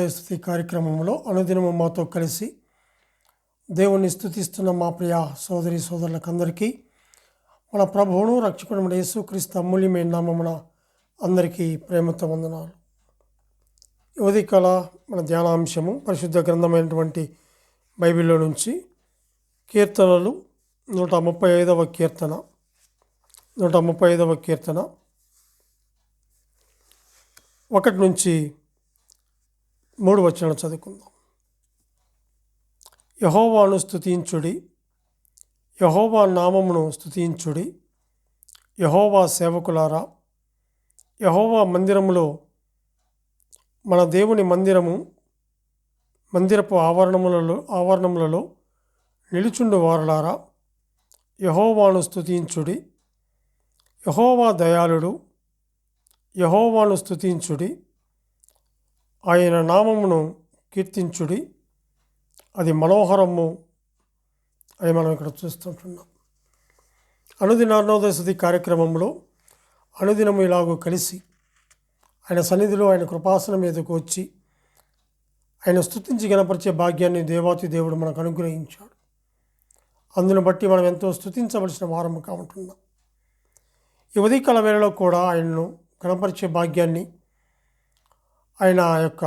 హృదయస్థుతి కార్యక్రమంలో అనుదినము మాతో కలిసి దేవుణ్ణి స్థుతిస్తున్న మా ప్రియ సోదరి సోదరులకు అందరికీ మన ప్రభువును రక్షకుడు యేసుక్రీస్తు అమూల్యమైన నామమున అందరికీ ప్రేమతో వందనాలు. యువతి కళ మన ధ్యానాంశము పరిశుద్ధ గ్రంథమైనటువంటి బైబిల్లో నుంచి కీర్తనలు నూట ముప్పై ఐదవ కీర్తన నూట ముప్పై ఐదవ కీర్తన. ఒకటి నుంచి మూడు వచనాలు చదువుకుందాం. యహోవాను స్తుతించుడి యహోవా నామమును స్థుతించుడి యహోవా సేవకులారా యహోవా మందిరములో మన దేవుని మందిరము మందిరపు ఆవరణములలో ఆవరణములలో నిలుచుండు వారలారా యహోవాను స్థుతించుడి యహోవా దయాళుడు యహోవాను స్థుతించుడి ఆయన నామమును కీర్తించుడి. అది మనోహరము అని మనం ఇక్కడ చూస్తుంటున్నాం. అనుదిన అరుణోదయ కార్యక్రమంలో అనుదినము ఇలాగూ కలిసి ఆయన సన్నిధిలో ఆయన కృపాసనం మీదకు వచ్చి ఆయన స్థుతించి గణపరిచే భాగ్యాన్ని దేవాతి దేవుడు మనకు అనుగ్రహించాడు. అందును బట్టి మనం ఎంతో స్తుతించవలసిన వారము కావుంటున్నాం ఈ ఉదయకాల వేళలో కూడా ఆయనను గణపరిచే భాగ్యాన్ని ఆయన యొక్క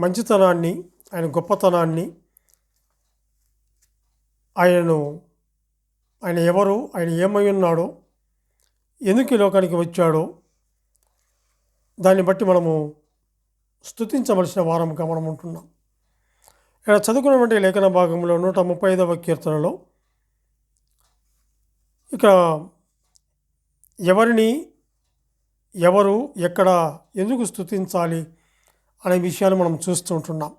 మంచితనాన్ని ఆయన గొప్పతనాన్ని ఆయనను ఆయన ఎవరు ఆయన ఏమై ఉన్నాడో ఎందుకు ఈ లోకానికి వచ్చాడో దాన్ని బట్టి మనము స్తుతించవలసిన వారంగా మనం ఉంటున్నాం. ఇక్కడ చదువుకున్నటువంటి లేఖన భాగంలో నూట ముప్పై ఐదవ కీర్తనలో ఇక ఎవరిని ఎవరు ఎక్కడ ఎందుకు స్థుతించాలి అనే విషయాలు మనం చూస్తూ ఉంటున్నాం.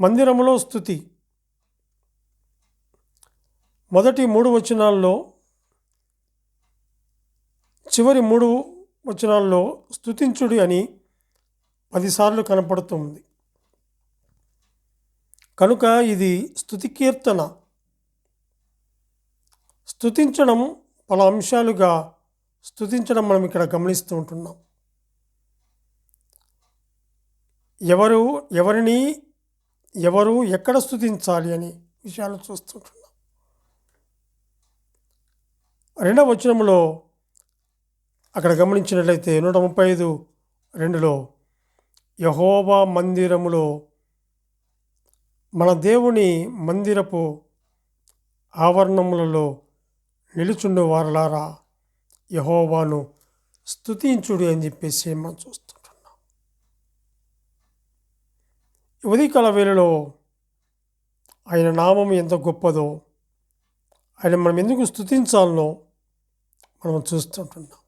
మందిరంలో స్థుతి. మొదటి మూడు వచనాల్లో చివరి మూడు వచనాల్లో స్థుతించుడి అని పదిసార్లు కనపడుతుంది. కనుక ఇది స్థుతి కీర్తన. స్థుతించడం పలు అంశాలుగా స్థుతించడం మనం ఇక్కడ గమనిస్తూ ఉంటున్నాం. ఎవరు ఎవరిని ఎవరు ఎక్కడ స్థుతించాలి అని విషయాలు చూస్తుంటున్నాం. రెండవ వచనంలో అక్కడ గమనించినట్లయితే నూట ముప్పై ఐదు రెండులో యహోవా మందిరములో మన దేవుని మందిరపు ఆవరణములలో నిలుచుండు వారలారా యహోవాను స్థుతించుడు అని చెప్పేసి మనం చూస్తాం. ఉదయకాల వేళలో ఆయన నామం ఎంత గొప్పదో ఆయన మనం ఎందుకు స్థుతించాలనో మనం చూస్తుంటున్నాం.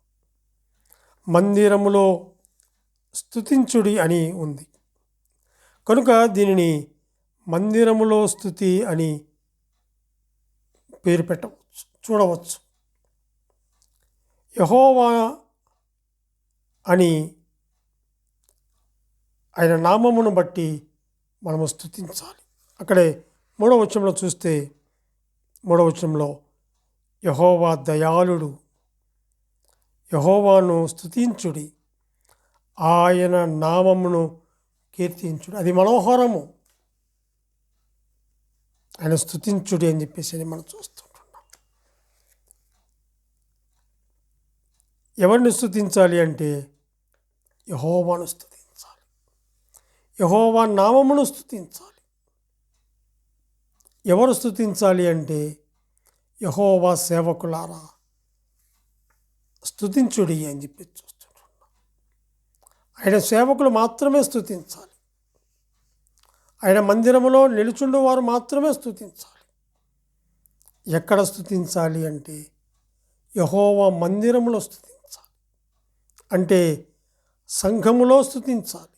మందిరములో స్థుతించుడి అని ఉంది. కనుక దీనిని మందిరములో స్థుతి అని పేరు పెట్టవచ్చు చూడవచ్చు. యహోవా అని ఆయన నామమును బట్టి మనము స్థుతించాలి అక్కడే మూడవ వచనంలో చూస్తే మూడవ వచనంలో యహోవా దయాళుడు యహోవాను స్థుతించుడి ఆయన నామమును కీర్తించుడు. అది మనోహరము. ఆయన స్థుతించుడి అని చెప్పేసి అని మనం చూస్తుంటున్నాం. ఎవరిని స్థుతించాలి అంటే యహోవాను స్థుతి యహోవా నామమును స్థుతించాలి ఎవరు స్థుతించాలి అంటే యహోవా సేవకులారా? స్థుతించుడి అని చెప్పి చూస్తుంటున్నా. ఆయన సేవకులు మాత్రమే స్థుతించాలి ఆయన మందిరములో నిలుచుండు వారు మాత్రమే స్థుతించాలి ఎక్కడ స్థుతించాలి అంటే యహోవా మందిరములో స్థుతించాలి అంటే సంఘములో స్థుతించాలి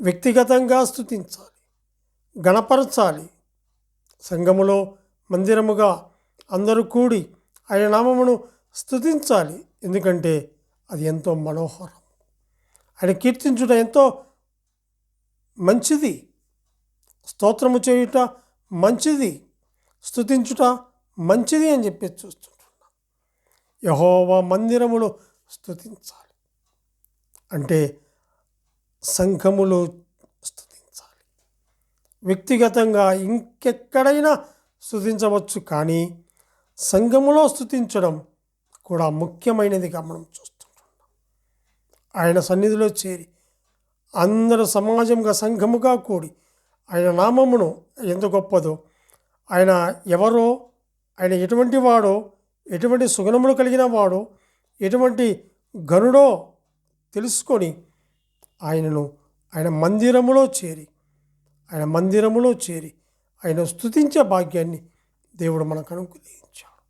వ్యక్తిగతంగా స్థుతించాలి గణపరచాలి. సంఘములో మందిరముగా అందరూ కూడి ఆయన నామమును స్థుతించాలి. ఎందుకంటే అది ఎంతో మనోహరం. ఆయన కీర్తించుట ఎంతో మంచిది. స్తోత్రము చేయుట మంచిది. స్థుతించుట మంచిది అని చెప్పి చూస్తుంటున్నా. యహోవా మందిరమును స్థుతించాలి. అంటే సంఘములో స్థుతించాలి వ్యక్తిగతంగా ఇంకెక్కడైనా స్థుతించవచ్చు కానీ సంఘములో స్థుతించడం కూడా ముఖ్యమైనదిగా మనం చూస్తుంటున్నాం. ఆయన సన్నిధిలో చేరి అందరూ సమాజంగా సంఘముగా కూడి ఆయన నామమును ఎంత గొప్పదో ఆయన ఎవరో ఆయన ఎటువంటి వాడో ఎటువంటి సుగుణములు కలిగిన వాడో ఎటువంటి గనుడో తెలుసుకొని ఆయనను ఆయన మందిరములో చేరి ఆయన మందిరములో చేరి ఆయన స్థుతించే భాగ్యాన్ని దేవుడు మనకు అనుగ్రహించాడు.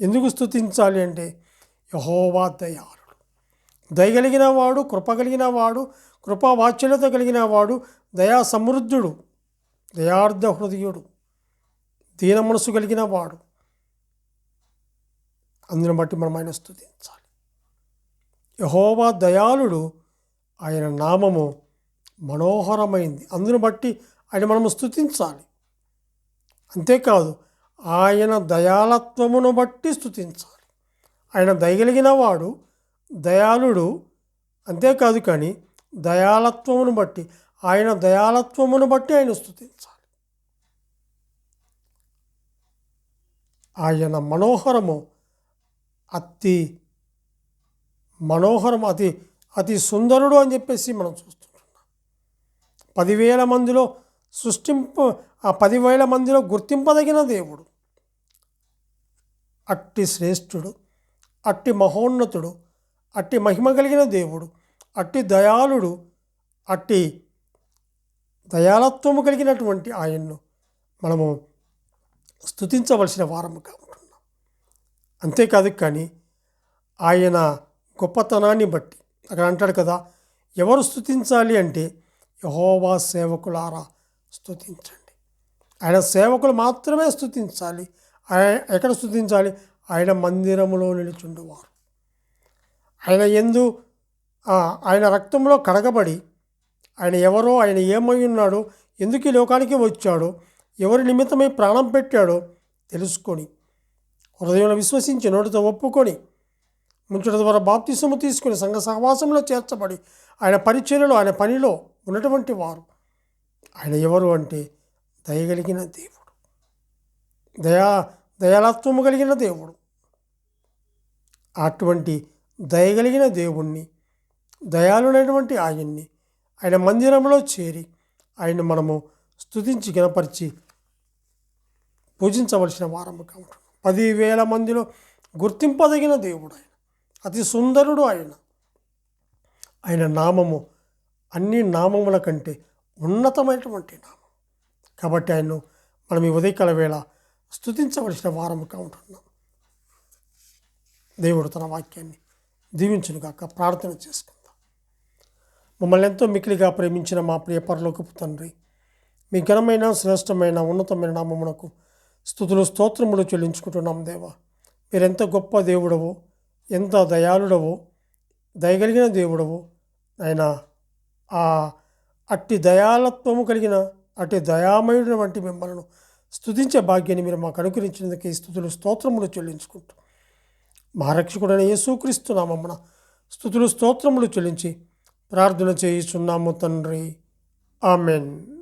ఎందుకు స్థుతించాలి అంటే యహోవా దయాళుడు. దయగలిగిన వాడు కృపగలిగిన వాడు కృపావాచ్యలత కలిగిన వాడు దయా సమృద్ధుడు దయార్థ హృదయుడు దీన మనసు కలిగిన వాడు అందుని బట్టి మనం ఆయన స్థుతించాలి యహోవా దయాళుడు ఆయన నామము మనోహరమైంది. అందును బట్టి ఆయన మనము స్థుతించాలి అంతేకాదు ఆయన దయాలత్వమును బట్టి స్థుతించాలి ఆయన దయగలిగిన వాడు దయాళుడు అంతేకాదు కానీ దయాలత్వమును బట్టి ఆయన దయాలత్వమును బట్టి ఆయన స్థుతించాలి ఆయన మనోహరము అతి మనోహరం అతి అతి సుందరుడు అని చెప్పేసి మనం చూస్తుంటున్నాం పదివేల మందిలో సృష్టింపు ఆ పదివేల మందిలో గుర్తింపదగిన దేవుడు. అట్టి శ్రేష్ఠుడు అట్టి మహోన్నతుడు అట్టి మహిమ కలిగిన దేవుడు అట్టి దయాళుడు అట్టి దయాలత్వము కలిగినటువంటి ఆయన్ను మనము స్తుతించవలసిన వారముగా ఉంటున్నాం. అంతేకాదు కానీ ఆయన గొప్పతనాన్ని బట్టి అక్కడ అంటాడు కదా ఎవరు స్థుతించాలి అంటే యహోవా సేవకులారా స్థుతించండి ఆయన సేవకులు మాత్రమే స్థుతించాలి ఆయన ఎక్కడ స్థుతించాలి ఆయన మందిరములో నిలుచుండువారు. ఆయన ఎందు ఆయన రక్తంలో కడగబడి ఆయన ఎవరో ఆయన ఏమై ఉన్నాడో ఎందుకు ఈ లోకానికి వచ్చాడో ఎవరి నిమిత్తమై ప్రాణం పెట్టాడో తెలుసుకొని హృదయంలో విశ్వసించి నోటితో ఒప్పుకొని ముంచడం ద్వారా బాప్తిసము తీసుకుని సంఘ సహవాసంలో చేర్చబడి ఆయన పరిచర్యలో ఆయన పనిలో ఉన్నటువంటి వారు. ఆయన ఎవరు అంటే దయగలిగిన దేవుడు. దయా దయాలత్వము కలిగిన దేవుడు. అటువంటి దయగలిగిన దేవుణ్ణి దయాలునైనటువంటి ఆయన్ని ఆయన మందిరంలో చేరి ఆయన మనము స్తుతించి గణపరిచి పూజించవలసిన వారముగా ఉంటున్నాం పదివేల మందిలో గుర్తింపదగిన దేవుడు ఆయన. అతి సుందరుడు ఆయన. ఆయన నామము అన్ని నామముల కంటే ఉన్నతమైనటువంటి నామం. కాబట్టి ఆయన్ను మనం ఈ ఉదయకాల వేళ స్తుతించవలసిన వారముగా ఉంటున్నాం. దేవుడు తన వాక్యాన్ని దీవించును కాక ప్రార్థన చేసుకుందాం. మమ్మల్ని ఎంతో మిక్కిలిగా ప్రేమించిన మా ప్రియ పరలోకపు తండ్రి మీ ఘనమైన శ్రేష్టమైన ఉన్నతమైన నామమునకు స్థుతులు స్తోత్రములు చెల్లించుకుంటున్నాం దేవా. మీరెంత గొప్ప దేవుడవో ఎంత దయాళుడవు దయగలిగిన దేవుడవో ఆయన ఆ అట్టి దయాలత్వము కలిగిన అట్టి దయామయుడిన వంటి మిమ్మల్ని స్తుతించే భాగ్యాన్ని మీరు మాకు అనుగ్రహించినందుకు ఈ స్థుతులు స్తోత్రములు చెల్లించుకుంటూ. మహారక్షకుడైన యేసుక్రీస్తు నామమ్మన స్థుతులు స్తోత్రములు చెల్లించి ప్రార్థన చేయుచున్నాము తండ్రి. ఆమెన్.